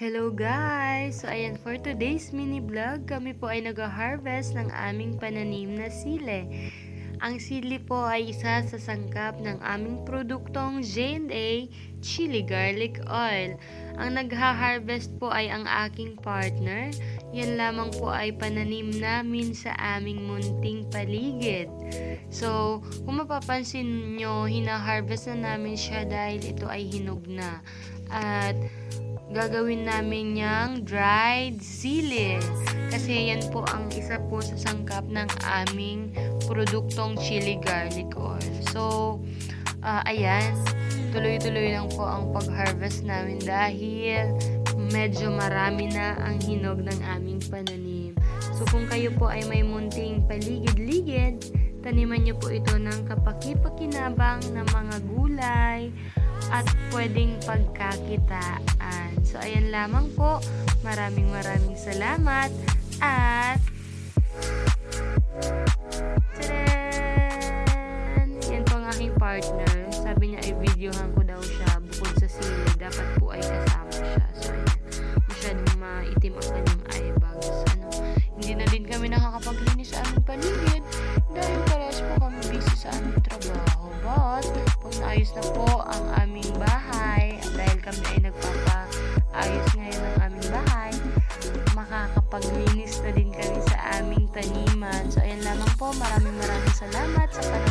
Hello guys! So ayan, for today's mini vlog, kami po ay nag-harvest ng aming pananim na sile. Ang sili po ay isa sa sangkap ng aming produktong J&A Chili Garlic Oil. Ang nagha-harvest po ay ang aking partner. Yan lamang po ay pananim namin sa aming munting paligid. So, kung mapapansin nyo, hina-harvest na namin siya dahil ito ay hinog na. At gagawin namin niyang dried sili. Kasi yan po ang isa po sa sangkap ng aming produktong chili garlic oil. So, ah, ayan, tuloy-tuloy lang po ang pag-harvest namin dahil medyo marami na ang hinog ng aming pananim. So, kung kayo po ay may munting paligid-ligid, taniman niyo po ito ng kapaki-pakinabang na mga gulay, at pwedeng pagkakitaan. So, ayan lamang po. Maraming maraming salamat at Tadaan! Yan po ang aking partner. Sabi niya, i-videohan ko daw siya bukod sa sili. Dapat po ay kasama siya. So, ayan. Masyadong maitim ang kanyang eye bags. Ano, hindi na din kami nakakapaglinis sa aming paligid dahil parehas po kami busy sa aming nakapaglinis na din kami sa aming taniman. So, ayan lamang po. Maraming maraming salamat sa panonood.